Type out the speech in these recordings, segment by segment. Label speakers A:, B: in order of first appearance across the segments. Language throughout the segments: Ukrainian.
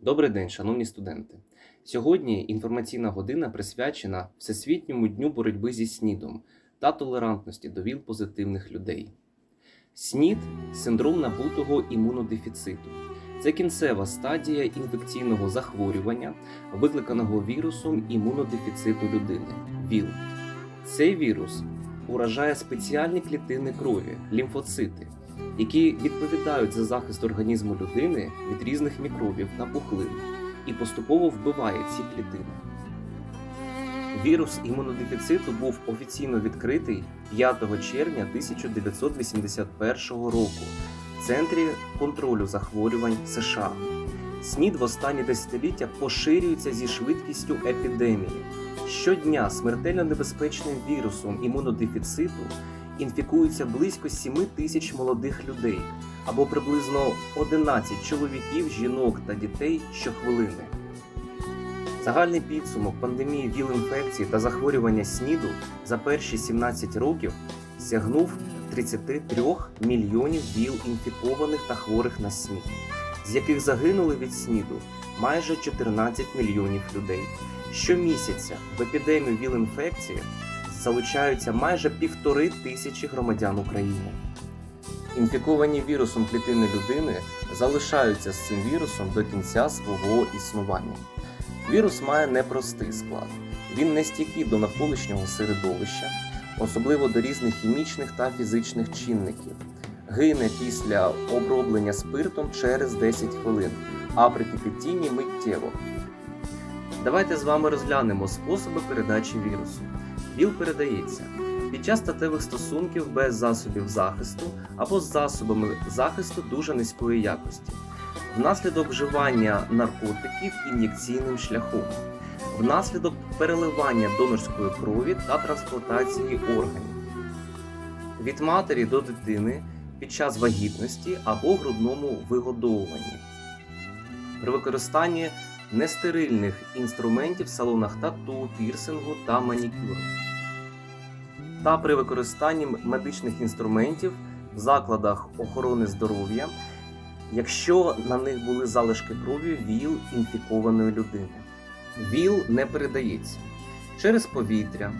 A: Добрий день, шановні студенти. Сьогодні інформаційна година присвячена Всесвітньому дню боротьби зі СНІДом та толерантності до ВІЛ позитивних людей. СНІД синдром набутого імунодефіциту. Це кінцева стадія інфекційного захворювання, викликаного вірусом імунодефіциту людини ВІЛ. Цей вірус уражає спеціальні клітини крові лімфоцити, які відповідають за захист організму людини від різних мікробів та пухлин і поступово вбиває ці клітини. Вірус імунодефіциту був офіційно відкритий 5 червня 1981 року в Центрі контролю захворювань США. СНІД в останні десятиліття поширюється зі швидкістю епідемії. Щодня смертельно небезпечним вірусом імунодефіциту інфікуються близько 7 тисяч молодих людей або приблизно 11 чоловіків, жінок та дітей щохвилини. Загальний підсумок пандемії ВІЛ-інфекції та захворювання СНІДу за перші 17 років сягнув 33 мільйонів ВІЛ-інфікованих та хворих на СНІД, з яких загинули від СНІДу майже 14 мільйонів людей. Щомісяця в епідемію ВІЛ-інфекції залучаються майже півтори тисячі громадян України. Інфіковані вірусом клітини людини залишаються з цим вірусом до кінця свого існування. Вірус має непростий склад. Він не стійкий до навколишнього середовища, особливо до різних хімічних та фізичних чинників. Гине після оброблення спиртом через 10 хвилин, а при кипятінні миттєво. Давайте з вами розглянемо способи передачі вірусу. ВІЛ передається. Під час статевих стосунків без засобів захисту або з засобами захисту дуже низької якості, внаслідок вживання наркотиків ін'єкційним шляхом, внаслідок переливання донорської крові та трансплантації органів, від матері до дитини під час вагітності або грудному вигодовуванні, при використанні нестерильних інструментів в салонах тату, пірсингу та манікюру та при використанні медичних інструментів в закладах охорони здоров'я, якщо на них були залишки крові ВІЛ інфікованої людини. ВІЛ не передається через повітря,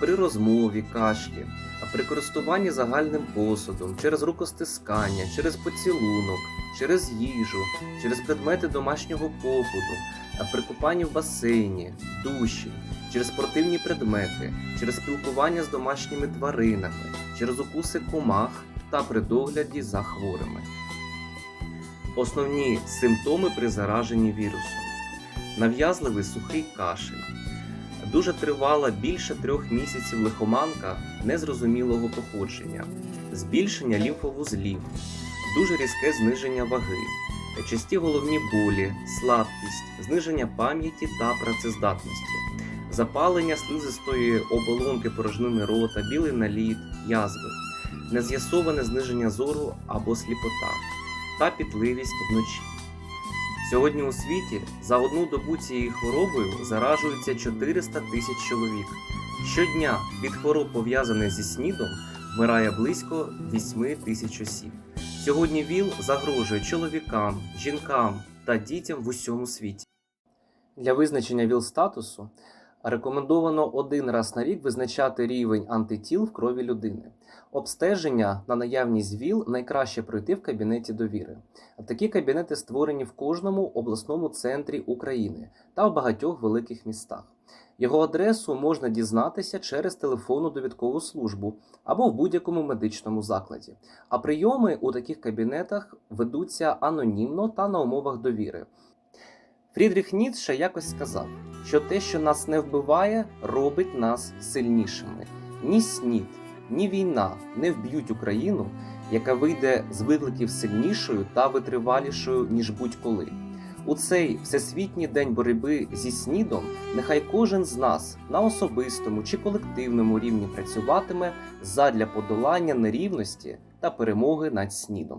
A: при розмові, кашлі, а при користуванні загальним посудом, через рукостискання, через поцілунок, через їжу, через предмети домашнього побуту, при купанні в басейні, душі, через спортивні предмети, через спілкування з домашніми тваринами, через укуси комах та при догляді за хворими. Основні симптоми при зараженні вірусом: нав'язливий сухий кашель, дуже тривала більше трьох місяців лихоманка незрозумілого походження, збільшення лімфовузлів, дуже різке зниження ваги, часті головні болі, слабкість, зниження пам'яті та працездатності запалення слизистої оболонки порожнини рота, білий наліт, язви, нез'ясоване зниження зору або сліпота та пітливість вночі. Сьогодні у світі за одну добу цією хворобою заражується 400 тисяч чоловік. Щодня від хвороб, пов'язаних зі СНІДом, вмирає близько 8 тисяч осіб. Сьогодні ВІЛ загрожує чоловікам, жінкам та дітям в усьому світі. Для визначення ВІЛ-статусу Рекомендовано один раз на рік визначати рівень антитіл в крові людини. Обстеження на наявність ВІЛ найкраще пройти в кабінеті довіри. Такі кабінети створені в кожному обласному центрі України та в багатьох великих містах. Його адресу можна дізнатися через телефонну довідкову службу або в будь-якому медичному закладі. А прийоми у таких кабінетах ведуться анонімно та на умовах довіри. Фрідріх Ніцше якось сказав, що те, що нас не вбиває, робить нас сильнішими. Ні снід, ні війна не вб'ють Україну, яка вийде з викликів сильнішою та витривалішою, ніж будь-коли. У цей всесвітній день боротьби зі снідом нехай кожен з нас на особистому чи колективному рівні працюватиме задля подолання нерівності та перемоги над снідом.